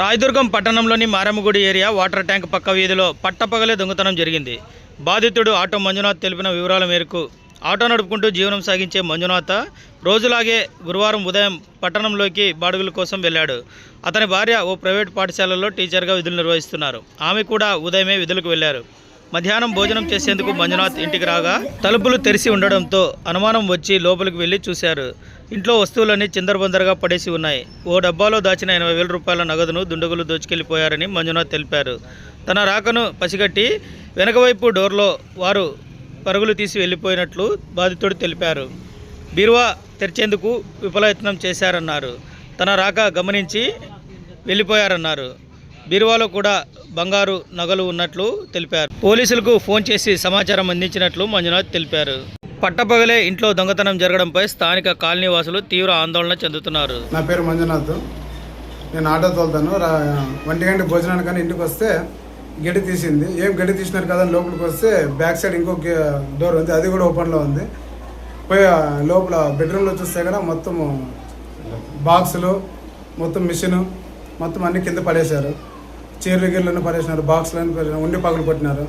రాయదుర్గం పట్టణంలోని మారమ్మగుడి area water tank పక్క వీధిలో పట్టపగలే దొంగతనం జరిగింది. బాధితుడు ఆటో మంజునాథ్ తెలిపిన వివరాల మేరకు ఆటో నడుపుకుంటూ జీవనం సాగించే మంజునాథ రోజులాగే గురువారం ఉదయం పట్టణంలోకి బాడుగుల కోసం వెళ్ళాడు. అతని భార్య ఓ ప్రైవేట్ పాఠశాలలో టీచర్గా విధులు నిర్వహిస్తున్నారు. ఆమె కూడా ఉదయమే విధులకు వెళ్ళారు. మధ్యాహ్నం భోజనం చేసేందుకు మంజునాథ్ ఇంటికి రాగా తలుపులు తెరిచి ఉండడంతో అనుమానం వచ్చి లోపలికి వెళ్ళి చూశారు. ఇంట్లో వస్తువులన్నీ చిందరబందరగా పడేసి ఉన్నాయి. ఓ డబ్బాలో దాచిన ఎనభై వేల రూపాయల నగదును దుండగులు దోచుకెళ్ళిపోయారని మంజునాథ్ తెలిపారు. తన రాకను పసిగట్టి వెనకవైపు డోర్లో వారు పరుగులు తీసి వెళ్ళిపోయినట్లు బాధితుడు తెలిపారు. బీరువా తెరిచేందుకు విఫలయత్నం చేశారన్నారు. తన రాక గమనించి వెళ్ళిపోయారన్నారు. బీరువాలో కూడా బంగారు నగలు ఉన్నట్లు తెలిపారు. పోలీసులకు ఫోన్ చేసి సమాచారం అందించినట్లు మంజునాథ్ తెలిపారు. పట్టపగలే ఇంట్లో దొంగతనం జరగడంపై స్థానిక కాలనీ వాసులు తీవ్ర ఆందోళన చెందుతున్నారు. నా పేరు మంజునాథ్. నేను ఆటో తోలుతాను. రా ఒంటి గంట భోజనానికి కానీ ఇంటికి వస్తే గడి తీసింది. ఏం గడి తీసినారు కదా లోపలికి వస్తే బ్యాక్ సైడ్ ఇంకో డోర్ ఉంది. అది కూడా ఓపెన్లో ఉంది. పోయి లోపల బెడ్రూమ్లో చూస్తే కదా మొత్తం బాక్సులు మొత్తం మిషన్ మొత్తం అన్ని కింద పడేశారు. చీరలు గిర్లను పడేసినారు బాక్సులను పడేసినారు ఉండి పగులు కొట్టినారు.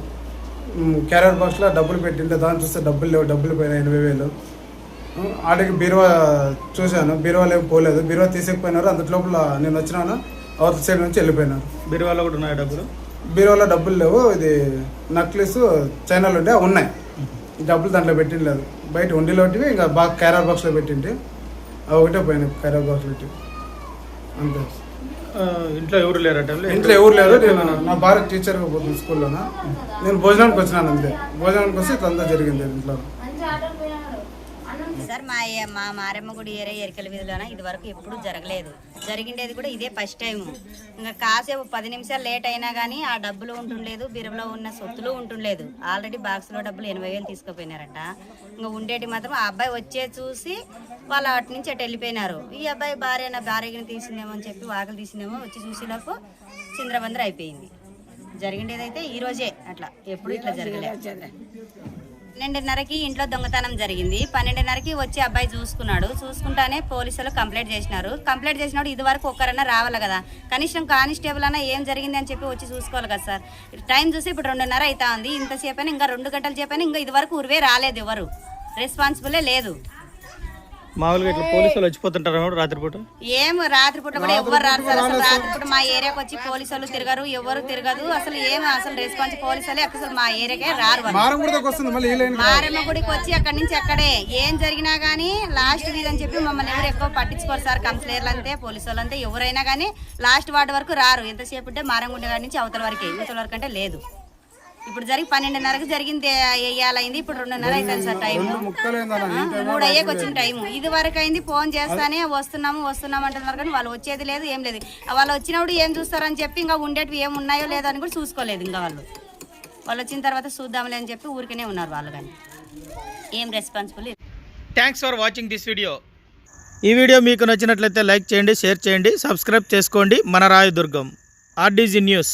క్యారియర్ బాక్స్లో డబ్బులు పెట్టింటే దాన్ని చూస్తే డబ్బులు లేవు డబ్బులు పోయినాయి ఎనభై వేలు. ఆడికి బీరువా చూశాను బీరువాలో ఏం పోలేదు. బీరువా తీసేకపోయినారు అంత లోపల నేను వచ్చినాను అవతల సైడ్ నుంచి వెళ్ళిపోయినారు. బీరువాలో కూడా ఉన్నాయి డబ్బులు? బీరువాలో డబ్బులు లేవు ఇది నక్లీస్ చైనాలు ఉంటే అవి ఉన్నాయి. డబ్బులు దాంట్లో పెట్టిండలేదు బయట ఉండిలో ఒకటివి ఇంకా బాగా క్యారియర్ బాక్స్లో పెట్టింటి అవి ఒకటే పోయినాయి క్యారియర్ బాక్స్ పెట్టి. అంతే. ఇంట్లో ఎవరు లేరట? ఇంట్లో ఎవరు లేరు నేను నా భార్య టీచర్గా పోతుంది స్కూల్లోన నేను భోజనానికి వచ్చినాను అంతే. భోజనానికి వస్తే ఇట్లా జరిగింది ఇంట్లో. సార్ మా మా మారమ్మ గుడి ఏరియా ఎరికల వీధిలోన? ఇది వరకు ఎప్పుడు జరగలేదు. జరిగిండేది కూడా ఇదే ఫస్ట్ టైం ఇంకా కాసేపు పది నిమిషాలు లేట్ అయినా కానీ ఆ డబ్బులు ఉంటుండలేదు బిరువులో ఉన్న సొత్తులు ఉంటుండలేదు. ఆల్రెడీ బాక్స్లో డబ్బులు ఎనభై వేలు తీసుకుపోయినారట. ఇంకా ఉండేటి మాత్రం ఆ అబ్బాయి వచ్చే చూసి వాళ్ళు అటు నుంచి అటు వెళ్ళిపోయినారు. ఈ అబ్బాయి భార్య నా భార్యని తీసిందేమో అని చెప్పి వాకలు తీసిందేమో వచ్చి చూసేలోపు చింద్రబందర అయిపోయింది. జరిగిండేదైతే ఈ రోజే అట్లా. ఎప్పుడు ఇట్లా జరగలేదు పన్నెండున్నరకి ఇంట్లో దొంగతనం జరిగింది. పన్నెండున్నరకి వచ్చి అబ్బాయి చూసుకున్నాడు. చూసుకుంటానే పోలీసులు కంప్లైంట్ చేసినారు. కంప్లైంట్ చేసినప్పుడు ఇది వరకు ఒక్కరన్నా రావాలి కదా. కనీసం కానిస్టేబుల్ అన్నా ఏం జరిగింది అని చెప్పి వచ్చి చూసుకోవాలి కదా సార్. టైం చూసి ఇప్పుడు రెండున్నర అవుతా ఉంది. ఇంతసేపు అయినా ఇంకా రెండు గంటలు చెప్పైనా ఇంకా ఇది వరకు ఉరివే రాలేదు ఎవరు. రెస్పాన్సిబులే లేదు. మామూలుగా ఇట్లా పోలీసులు వచ్చిపోతుంటారు రాత్రిపూట? ఏం రాత్రిపూట కూడా ఎవరు రారు సార్. అసలు రాత్రిపూట మా ఏరియాకి వచ్చి పోలీసులు తిరగరు ఎవరు తిరగదు. అసలు ఏం అసలు రెస్పాన్స్ పోలీసులే అసలు మా ఏరియాకే రారు వాళ్ళు. మారం కూడా వస్తుంది మళ్ళీ ఈ లైన్ మారమ్మ గుడికి వచ్చి అక్కడి నుంచి అక్కడే ఏం జరిగినా గానీ లాస్ట్ వీధి అని చెప్పి మమ్మల్ని ఎవరు ఎక్కువ పట్టించుకోరు సార్. కంప్లైంట్లు అంతే పోలీసు వాళ్ళు అంతే. ఎవరైనా కానీ లాస్ట్ వార్డు వరకు రారు. ఎంతసేపు ఉంటే మారంగుండ గారి నుంచి అవతల వరకే. ఇవతల వరకు అంటే లేదు. ఇప్పుడు జరిగి పన్నెండున్నరకు జరిగింది వేయాలైంది ఇప్పుడు రెండున్నర అవుతుంది సార్ టైం మూడు అయ్యేకి వచ్చిన టైం ఇది వరకు అయింది ఫోన్ చేస్తానే వస్తున్నాము వస్తున్నాము అంటున్నారు కానీ వాళ్ళు వచ్చేది లేదు ఏం లేదు. వాళ్ళు వచ్చినప్పుడు ఏం చూస్తారని చెప్పి ఇంకా ఉండేటివి ఏం ఉన్నాయో లేదో అని కూడా చూసుకోలేదు ఇంకా వాళ్ళు. వాళ్ళు వచ్చిన తర్వాత చూద్దాంలే అని చెప్పి ఊరికనే ఉన్నారు వాళ్ళు కానీ. ఏం responsible thanks for watching this video ఈ వీడియో మీకు నచ్చినట్లయితే లైక్ చేయండి షేర్ చేయండి సబ్స్క్రైబ్ చేసుకోండి. మన రాయదుర్గం ఆర్డీజీ న్యూస్.